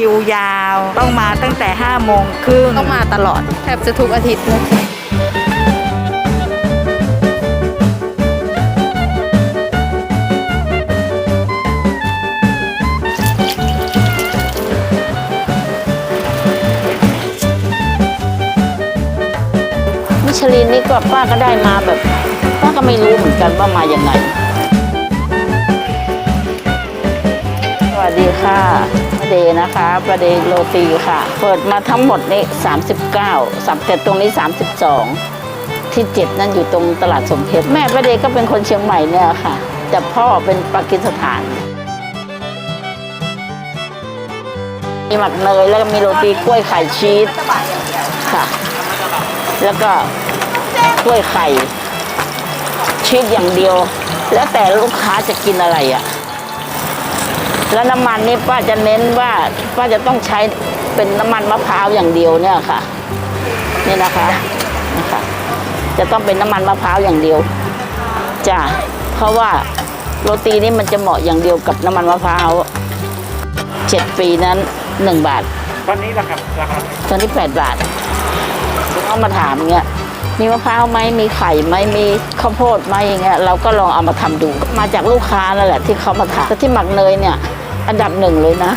คิวยาว ต้องมาตั้งแต่5โมงครึ่งต้องมาตลอดแทบจะทุกอาทิตย์เลยมิชลินนี่ก็ป้าก็ได้มาแบบ ป้าก็ไม่รู้เหมือนกันว่ามาอย่างไงสวัสดีค่ะ เดนะคะประเดโรตีค่ะ เปิดมาทั้งหมดนี่39สับแต่ตรงนี้ 32 ที่เจ็ดนั่นอยู่ตรงตลาดสมเพชรแม่ประเดก็เป็นคนเชียงใหม่เนี่ยค่ะ แต่พ่อเป็นปากีสถานมีหมักเนยแล้วก็มีโรตีกล้วยไข่ชีสค่ะ แล้วก็กล้วยไข่ชีสอย่างเดียว แล้วแต่ลูกค้าจะกินอะไรอะ่ะ แล้วน้ำมันนี่ป้าจะเน้นว่าป้าจะต้องใช้เป็นน้ำมันมะพร้าวอย่างเดียวเนี่ยค่ะ นี่นะคะนะคะ จะต้องเป็นน้ำมันมะพร้าวอย่างเดียวจ้ะเพราะว่าโรตีนี่มันจะเหมาะอย่างเดียวกับน้ำมันมะพร้าวเจ็ดปีนั้นหนึ่งบาท ตอนนี้ราคาราคาตอนนี้แปดบาทเขามาถามเงี้ยมีมะพร้าวไหมมีไข่ไหมมีข้าวโพดไหมอย่างเงี้ยเราก็ลองเอามาทำดู มาจากลูกค้านั่นแหละที่เขามาถามแต่ที่หมักเนยเนี่ย อันดับหนึ่งเลยนะ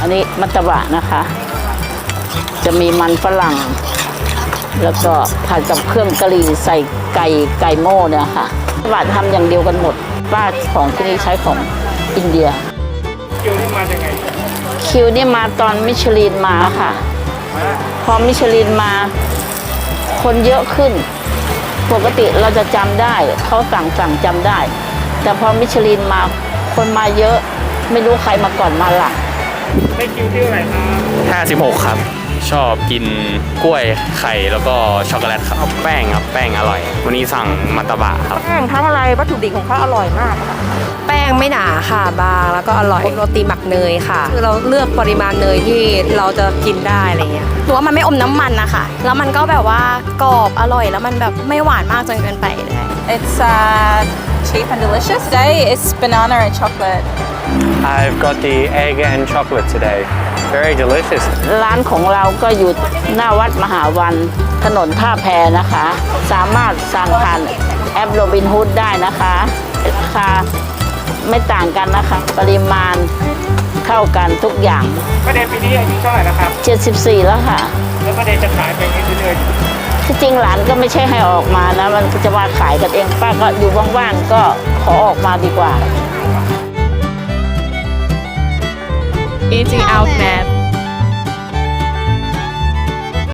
อันนี้มัตตบะนะคะ จะมีมันฝรั่ง แล้วก็ผัดกับเครื่องกะหรี่ใส่ไก่ไก่โม่เนี่ยค่ะมัตตบะทำอย่างเดียวกันหมด ป้าของที่นี่ใช้ของอินเดีย คิวนี่มายังไงคิวนี่มาตอนมิชลินมาค่ะ พอมิชลินมา คนเยอะขึ้น ปกติเราจะจำได้ เขาสั่งสั่งจำได้ แต่พอมิชลินมาคนมาเยอะ ไม่รู้ใครมาก่อนมาหลังได้คิวที่เท่าไหร่ครับ 56 ครับ ชอบกินกล้วยไข่แล้วก็ช็อกโกแลตครับเอาแป้งครับแป้งอร่อย วันนี้สั่งมัตตบะครับ แป้งทั้งอะไรวัตถุดิบของเขาอร่อยมากค่ะแป้งไม่หนาค่ะบางแล้วก็อร่อยโรตีหมักเนยค่ะคือเราเลือกปริมาณเนยที่เราจะกินได้อะไรเงี้ยหรือว่ามันไม่อมน้ำมันนะคะแล้วมันก็แบบว่ากรอบอร่อยแล้วมันแบบไม่หวานมากจนเกินไปเลย It's uh, cheap and delicious. Today it's banana and chocolate. I've got the egg and chocolate today very delicious ร้านของเราก็อยู่หน้าวัดมหาวันถนนท่าแพนะคะ สามารถสั่งผ่านแอปโรบินฮูดได้นะคะราคาไม่ต่างกันนะคะ ปริมาณเท่ากันทุกอย่างประเด็นปีนี้อายุเท่าไหร่แล้วครับ 74 แล้วค่ะ แล้วประเด็นจะขายไปเรื่อย ที่จริงหลานก็ไม่ใช่ให้ออกมานะ มันจะมาขายกันเองป้าก็อยู่ว่างๆก็ขอออกมาดีกว่า Eating out man